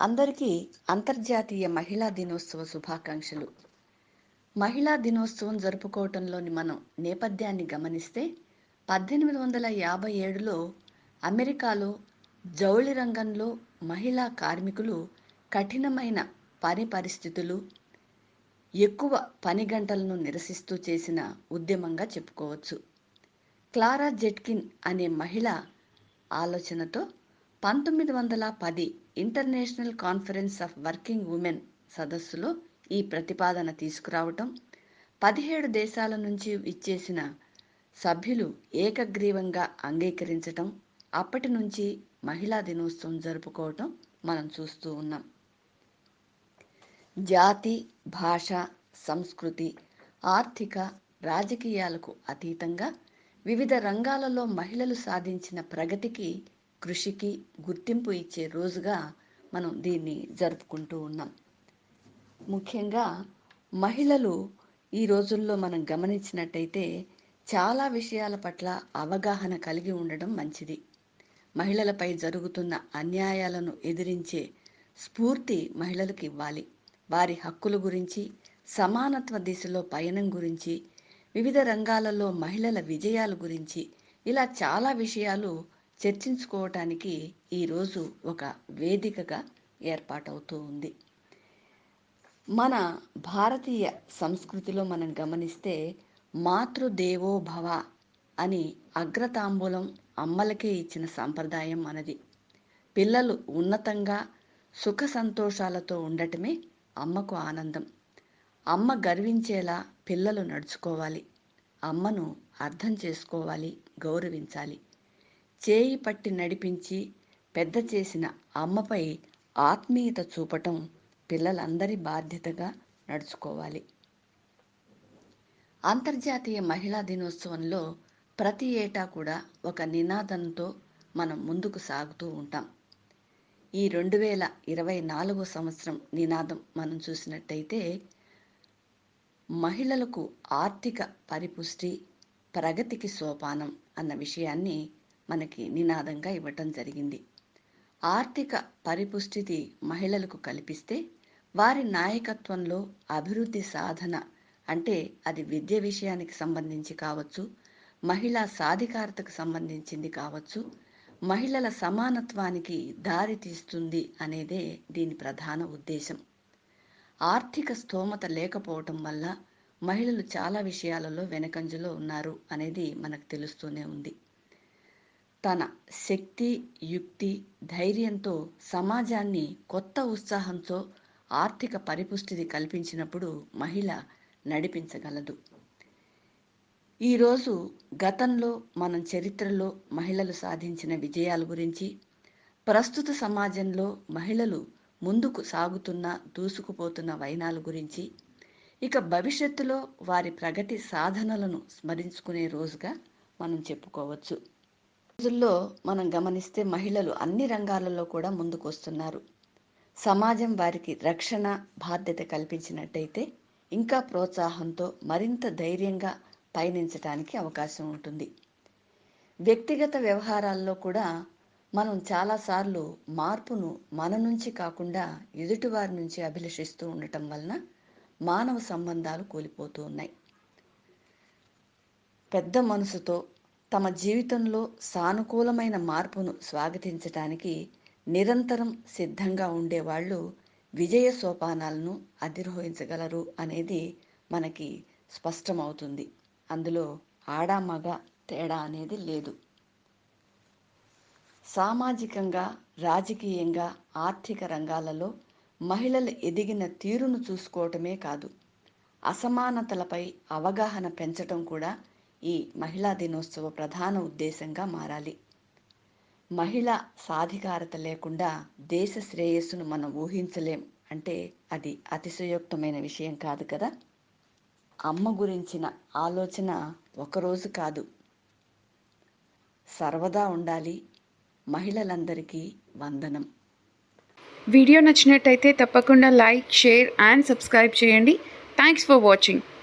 అందరికీ అంతర్జాతీయ మహిళా దినోత్సవ శుభాకాంక్షలు. మహిళా దినోత్సవం జరుపుకోవటంలోని మనం నేపథ్యాన్ని గమనిస్తే పద్దెనిమిది వందల యాభై ఏడులో అమెరికాలో జౌళి రంగంలో మహిళా కార్మికులు కఠినమైన పని పరిస్థితులు ఎక్కువ పని గంటలను నిరసిస్తూ చేసిన ఉద్యమంగా చెప్పుకోవచ్చు. క్లారా జెట్కిన్ అనే మహిళ ఆలోచనతో పంతొమ్మిది వందల పది international conference of working women సదస్సులో ఈ ప్రతిపాదన తీసుకురావటం పదిహేడు దేశాల నుంచి ఇచ్చేసిన సభ్యులు ఏకగ్రీవంగా అంగీకరించటం అప్పటి నుంచి మహిళా దినోత్సవం జరుపుకోవటం మనం చూస్తూ ఉన్నాం. జాతి భాష సంస్కృతి ఆర్థిక రాజకీయాలకు అతీతంగా వివిధ రంగాలలో మహిళలు సాధించిన ప్రగతికి కృషికి గుర్తింపు ఇచ్చే రోజుగా మనం దీన్ని జరుపుకుంటూ ఉన్నాం. ముఖ్యంగా మహిళలు ఈ రోజుల్లో మనం గమనించినట్టయితే చాలా విషయాల పట్ల అవగాహన కలిగి ఉండడం మంచిది. మహిళలపై జరుగుతున్న అన్యాయాలను ఎదిరించే స్ఫూర్తి మహిళలకు ఇవ్వాలి. వారి హక్కుల గురించి సమానత్వ దిశలో పయనం గురించి వివిధ రంగాలలో మహిళల విజయాల గురించి ఇలా చాలా విషయాలు చర్చించుకోవటానికి ఈరోజు ఒక వేదికగా ఏర్పాటవుతూ ఉంది. మన భారతీయ సంస్కృతిలో మనం గమనిస్తే మాతృదేవో భవ అని అగ్రతాంబూలం అమ్మలకే ఇచ్చిన సంప్రదాయం మనది. పిల్లలు ఉన్నతంగా సుఖ సంతోషాలతో ఉండటమే అమ్మకు ఆనందం. అమ్మ గర్వించేలా పిల్లలు నడుచుకోవాలి. అమ్మను అర్థం చేసుకోవాలి గౌరవించాలి. చేయి పట్టి నడిపించి పెద్ద చేసిన అమ్మపై ఆత్మీయత చూపటం పిల్లలందరి బాధ్యతగా నడుచుకోవాలి. అంతర్జాతీయ మహిళా దినోత్సవంలో ప్రతి ఏటా కూడా ఒక నినాదంతో మనం ముందుకు సాగుతూ ఉంటాం. ఈ రెండు వేల ఇరవై నాలుగో సంవత్సరం నినాదం మనం చూసినట్టయితే మహిళలకు ఆర్థిక పరిపుష్టి ప్రగతికి సోపానం అన్న విషయాన్ని మనకి నినాదంగా ఇవ్వటం జరిగింది. ఆర్థిక పరిపుష్టితి మహిళలకు కల్పిస్తే వారి నాయకత్వంలో అభివృద్ధి సాధన అంటే అది విద్య విషయానికి సంబంధించి కావచ్చు మహిళా సాధికారతకు సంబంధించింది కావచ్చు మహిళల సమానత్వానికి దారి తీస్తుంది అనేదే దీని ప్రధాన ఉద్దేశం. ఆర్థిక స్తోమత లేకపోవటం వల్ల మహిళలు చాలా విషయాలలో వెనకంజలో ఉన్నారు అనేది మనకు తెలుస్తూనే ఉంది. తన శక్తి యుక్తి ధైర్యంతో సమాజాన్ని కొత్త ఉత్సాహంతో ఆర్థిక పరిపుష్టిని కల్పించినప్పుడు మహిళ నడిపించగలదు. ఈరోజు గతంలో మనం చరిత్రలో మహిళలు సాధించిన విజయాల గురించి ప్రస్తుత సమాజంలో మహిళలు ముందుకు సాగుతున్న దూసుకుపోతున్న వైనాల గురించి ఇక భవిష్యత్తులో వారి ప్రగతి సాధనలను స్మరించుకునే రోజుగా మనం చెప్పుకోవచ్చు. రోజుల్లో మనం గమనిస్తే మహిళలు అన్ని రంగాలలో కూడా ముందుకు వస్తున్నారు సమాజం వారికి రక్షణ బాధ్యత కల్పించినట్టయితే ఇంకా ప్రోత్సాహంతో మరింత ధైర్యంగా పయనించడానికి అవకాశం ఉంటుంది. వ్యక్తిగత వ్యవహారాల్లో కూడా మనం చాలాసార్లు మార్పును మన నుంచి కాకుండా ఎదుటివారి నుంచి అభిలషిస్తూ ఉండటం వలన మానవ సంబంధాలు కూలిపోతూ ఉన్నాయి. పెద్ద మనసుతో తమ జీవితంలో సానుకూలమైన మార్పును స్వాగతించటానికి నిరంతరం సిద్ధంగా ఉండేవాళ్ళు విజయ సోపానాలను అధిరోహించగలరు అనేది మనకి స్పష్టమవుతుంది. అందులో ఆడ మగ తేడా అనేది లేదు. సామాజికంగా రాజకీయంగా ఆర్థిక రంగాలలో మహిళలు ఎదిగిన తీరును చూసుకోవటమే కాదు అసమానతలపై అవగాహన పెంచటం కూడా ఈ మహిళా దినోత్సవ ప్రధాన ఉద్దేశంగా మారాలి. మహిళ సాధికారత లేకుండా దేశ శ్రేయస్సును మనం ఊహించలేం. అంటే అది అతిశయోక్తమైన విషయం కాదు కదా? అమ్మ గురించిన ఆలోచన ఒకరోజు కాదు. సర్వదా ఉండాలి మహిళలందరికీ వందనం. వీడియో నచ్చినట్టయితే తప్పకుండా లైక్ షేర్ అండ్ సబ్స్క్రైబ్ చేయండి. Thanks for watching.